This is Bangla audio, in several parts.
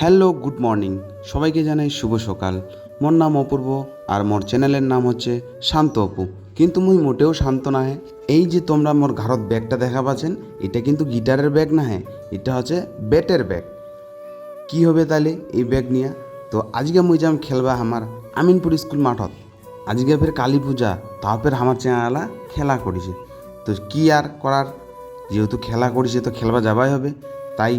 Hello, good morning. সবাইকে জানাই শুভ সকাল। মোর নাম অপূর্ব আর মোর চ্যানেলের নাম হচ্ছে শান্ত অপু। কিন্তু মুই মোটেও শান্ত না হ্যাঁ এই যে তোমরা মোর ঘরত ব্যাগটা দেখা পাচ্ছেন, এটা কিন্তু গিটারের ব্যাগ না হ্যাঁ এটা হচ্ছে ব্যাটের ব্যাগ। কি হবে তাহলে এই ব্যাগ নিয়ে? তো আজকে মুই যাম খেলবা আমার আমিনপুর স্কুল মাঠত। আজকে ফের কালী পূজা, তাও ফের আমার চেঙালা খেলা করেছে। তো কি আর করার? যেহেতু খেলা করেছে তো খেলবা যাবাই হবে। তাই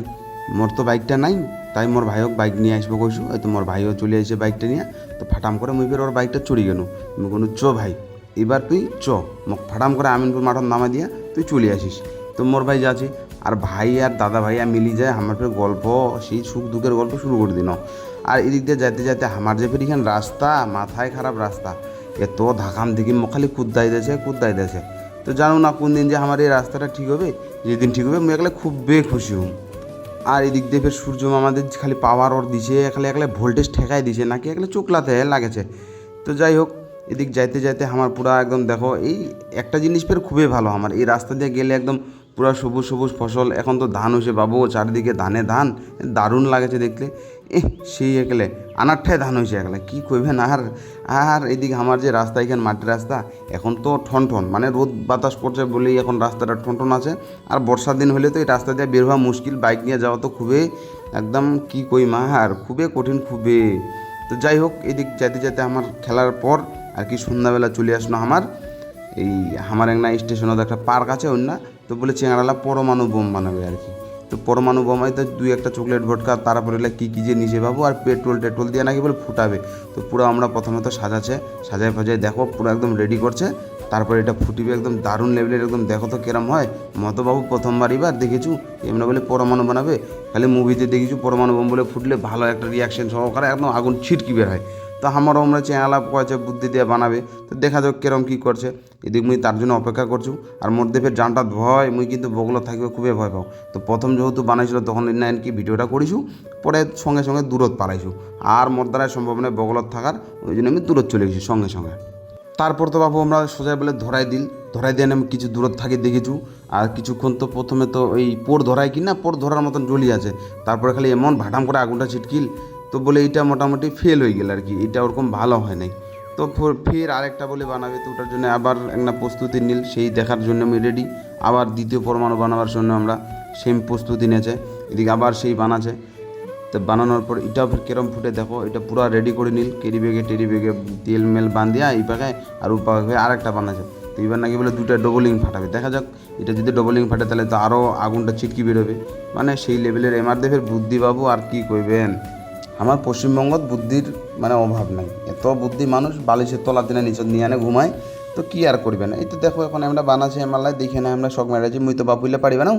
মোর তো বাইকটা নাই তাই মোর ভাইওক বাইক নিয়ে আসব কইসু। হয়তো মোর ভাইও চলে আসে বাইকটা নিয়ে, তো ফাটাম করে মুই ফের ওর বাইকটা চড়ি গেল মুই কোনো চ ভাই, এবার তুই চ। মোক ফাটাম করে আমিনপুর মাঠত নামা দিয়া তুই চলে আসিস। তো মোর ভাই যাচ্ছে। আর ভাই আর দাদা ভাইয়া মিলি যায় আমার ফের গল্প, সেই সুখ দুঃখের গল্প শুরু করে দিন। আর এদিক দিয়ে যাইতে যাইতে আমার যে ফের এখানে রাস্তা, মাথায় খারাপ রাস্তা। এত ধাকাম দিকে মোক খালি কুদ্দাই দিয়েছে কুদ্দাই দিয়েছে। তো জানো না কোন দিন যে আমার এই রাস্তাটা ঠিক হবে, যেদিন ঠিক হবে মুই একলে খুব বে খুশি হুম। আর এদিক দিয়ে সূর্য আমাদের খালি পাওয়ার ওর দিছে একলে একলে ভোল্টেজ ঠেকাই দিছে, নাকি একলে চোখলাতে লাগেছে। তো যাই হোক, এদিক যাইতে যাইতে আমার পুরা একদম দেখো, এই একটা জিনিস ফের খুবই ভালো আমার, এই রাস্তা দিয়ে গেলে একদম পুরা সবুজ সবুজ ফসল। এখন তো ধান হয়েছে বাবু, চারিদিকে ধানে ধান। দারুণ লাগেছে দেখলে। এ সেই একলে আনারঠায় ধান হয়েছে একলে। কী করবেন আর আর এদিকে আমার যে রাস্তা, এখানে মাটির রাস্তা, এখন তো ঠন ঠন। মানে রোদ বাতাস পড়ছে বলেই এখন রাস্তাটা ঠন ঠন আছে। আর বর্ষার দিন হলে তো এই রাস্তা দিয়ে বের হওয়া মুশকিল। বাইক নিয়ে যাওয়া তো খুবই, একদম কী কই মা আর, খুবই কঠিন, খুবই। তো যাই হোক, এদিক যেতে যেতে আমার খেলার পর আর কি সন্ধ্যাবেলা চলে আসলো আমার। এই আমার একটা স্টেশনত একটা পার্ক আছে অন্য তো বলে চেঙ্গারালা পরমাণু বোম বানাবে আর কি। তো পরমাণু বোমায় তো দুই একটা চকলেট ভটকা তারপরে কী কী যে নিচে পাবো আর পেট্রোল টেট্রোল দিয়ে নাকি বলে ফুটাবে। তো পুরো আমরা প্রথমে তো সাজাচ্ছে, সাজায় ফাজায় দেখো, পুরো একদম রেডি করছে। তারপরে এটা ফুটিবে একদম দারুণ লেভেলের একদম দেখো তো কেরম হয়। মতবাবু প্রথমবার এবার দেখেছু? এমনি বলে পরমাণু বানাবে? খালি মুভিতে দেখেছু পরমাণু বোম বলে ফুটলে ভালো একটা রিয়াকশন সহকারে একদম আগুন ছিটকি বের হয়। তো আমারও আমরা চেঙালা কয়েছে, বুদ্ধি দিয়ে বানাবে, তো দেখা যাক কেরম কী করছে। এদিক মুই তার জন্য অপেক্ষা করছু, আর মোর দেবের জানটা ভয়, মুই কিন্তু বগলো থাকবে খুবই ভয় পাও। তো প্রথম যেহেতু বানাইছিল, তখন না কি ভিডিওটা করিছু, পরে সঙ্গে সঙ্গে দূরত পালাইছু। আর মোর দ্বারা সম্ভব নয় বগলত থাকার, ওই জন্য আমি দূরত চলে গেছি সঙ্গে সঙ্গে। তারপর তো বাবু আমরা সোজা বলে ধরাই দিল, ধরাই দিয়ে আমি কিছু দূরত থাকি দেখেছু। আর কিছুক্ষণ তো প্রথমে তো ওই পোর ধরাই কি না পোর ধরার মতন জ্বলি আছে। তারপরে খালি এমন ভাটাম করে আগুনটা ছিটকিল তো বলে এইটা মোটামুটি ফেল হয়ে গেল আর কি এটা ওরকম ভালো হয় নাই। তো ফের- আরেকটা বলে বানাবে, তো ওটার জন্য আবার একটা প্রস্তুতি নিল, সেই দেখার জন্য আমি রেডি আবার দ্বিতীয় পরমাণু বানাবার জন্য আমরা সেম প্রস্তুতি নিয়েছে, এদিকে আবার সেই বানাচ্ছে। তো বানানোর পর ফের কেরম ফুটে দেখো, এটা পুরো রেডি করে নিল, কেরি বেগে টেরি বেগে তেল মেল বান্ধিয়া এই পাখায় আর ও পাখায় আর একটা বানাচ্ছে। তো এবার নাকি বলে দুটা ডবলিং ফাটাবে। দেখা যাক, এটা যদি ডবলিং ফাটে তাহলে তো আরও আগুনটা ছিটকি বেরোবে। মানে সেই লেভেলের এমআর দেবের বুদ্ধি বাবু আর কি কইবেন? আমার পশ্চিমবঙ্গত বুদ্ধির মানে অভাব নাই। এত বুদ্ধি মানুষ বালিশের তলা দিনে নিচে নিয়ে আনে ঘুমায়, তো কি আর করবেন এই তো দেখো এখন আমরা বানাচ্ছি আমাল্লাই দেখে না আমরা শখ মেটাচ্ছি মুই তো বাপ বাপুইলে পারিবে না।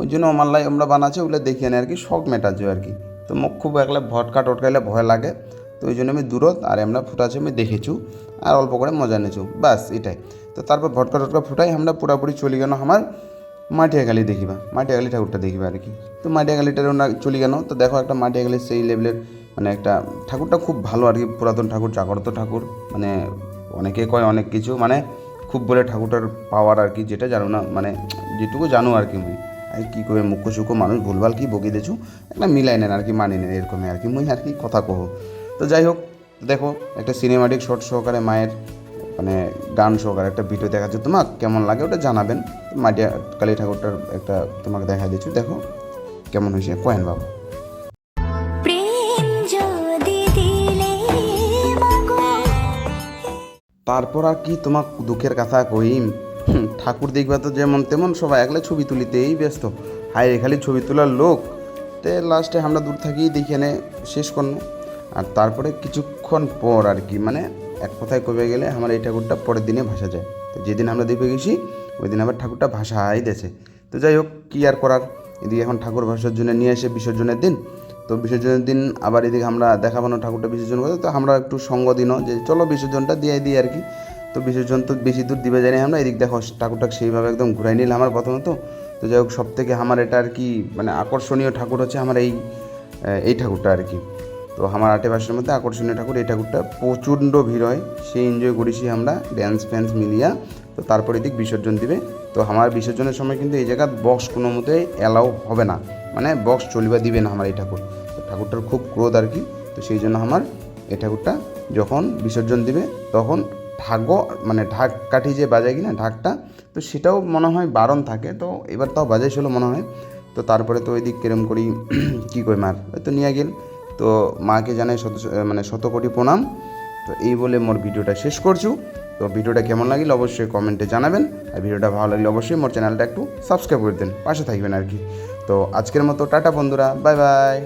ওই জন্য আমার লাই আমরা বানাচ্ছি, ওগুলো দেখে না আর কি, শখ মেটাচ্ছি আর কি। তো মুখ খুব একলা ভটকা টটকাইলে ভয় লাগে, তো ওই জন্য আমি দূরত আর আমরা ফুটাচ্ছি, আমি দেখেছু, আর অল্প করে মজা নিয়েছু বাস এটাই। তো তারপর ভটকা টটকা ফুটাই, আমরা পুরাপুরি চলে গেল আমার মাটিয়াগালি দেখিবা মাটিয়াগালি ঠাকুরটা দেখিবা আর কি। তো মাটিয়াগালিটার ওনা চলে গেল তো দেখো একটা মাটিয়াগালি সেই লেভেলের মানে একটা ঠাকুরটা খুব ভালো আর কি, পুরাতন ঠাকুর, জাগ্রত ঠাকুর। মানে অনেকে কয় অনেক কিছু মানে খুব বলে ঠাকুরটার পাওয়ার আর কি, যেটা জানো না মানে যেটুকু জানো আর কি মুই। আর কী করে মুখ্য সুখ্য মানুষ, ভুলভাল কি বকি দেছু? একটা মিলাই নেন আর কি, মানি নেন এরকমই আর কি, মুই আর কি কথা কহ। তো যাই হোক, দেখো, একটা সিনেমাটিক শর্ট সহকারে মায়ের মানে গান সহকারে একটা ভিডিও দেখাচ্ছে। তোমার কেমন লাগে ওটা জানাবেন। মাটিয়া কালী ঠাকুরটার একটা তোমাকে দেখা দিচ্ছি, দেখো কেমন হয়েছে, কয়েন বাবু। তারপর আর কি তোমার দুঃখের কথা কইম। ঠাকুর দেখবা তো যেমন তেমন সবাই একলে ছবি তুলিতেই ব্যস্ত। হায় খালি ছবি তোলার লোক। তে লাস্টে আমরা দূর থাকিই দেখে নে শেষ করল আর তারপরে কিছুক্ষণ পর আর কি মানে এক কথায় কবে গেলে আমার এই ঠাকুরটা পরের দিনে ভাসা যায়। তো যেদিন আমরা দেখে গেছি, ওই দিন আবার ঠাকুরটা ভাসাই দেছে তো যাই হোক, কী আর করার? এদিকে এখন ঠাকুর ভাসার জন্য নিয়ে এসে বিসর্জনের দিন। তো বিসর্জনের দিন আবার এদিকে আমরা দেখাবানো ঠাকুরটা বিসর্জন করতে। তো আমরা একটু সঙ্গ দিনও যে চলো বিসর্জনটা দিয়ে দিই আর কি। তো বিসর্জন তো বেশি দূর দিবে জানি আমরা, এদিক দেখো ঠাকুরটাকে সেইভাবে একদম ঘুরাই নিলাম আমার প্রথমত তো। যাই হোক সব থেকে আমার এটা আর কি মানে আকর্ষণীয় ঠাকুর হচ্ছে আমার এই এই ঠাকুরটা আর কি। তো আমার আটে পাশের মধ্যে আকর্ষণীয় ঠাকুর এই ঠাকুরটা। প্রচণ্ড ভিড় হয় সেই এনজয় করেছি আমরা ড্যান্স ফ্যান্স মিলিয়া। তো তারপর এদিক বিসর্জন দিবে। তো আমার বিসর্জনের সময় কিন্তু এই জায়গা বক্স কোনো মতেই অ্যালাউ হবে না। মানে বক্স চলিবা দিবে না আমার এই ঠাকুর। ঠাকুরটার খুব ক্রোধ আর কি, তো সেই জন্য আমার এই ঠাকুরটা যখন বিসর্জন দিবে, তখন ঢাক মানে ঢাক কাঠি যে বাজায় কি না ঢাকটা, তো সেটাও মনে হয় বারণ থাকে। তো এবার তাও বাজাই বাজাইছিল মনে হয়। তো তারপরে তো ওই দিক কিরম করি কী কই মার? তো নিয়ে গেল। তো মাকে জানাই শত মানে শত কোটি প্রণাম। তো এই বলে মোর ভিডিওটা শেষ করছু। তো ভিডিওটা কেমন লাগিল অবশ্যই কমেন্টে জানাবেন। আর ভিডিওটা ভালো লাগলে অবশ্যই মোর চ্যানেলটা একটু সাবস্ক্রাইব করে দেন। পাশে থাকবেন আর কি। তো আজকের মতো টাটা বন্ধুরা বাই বাই।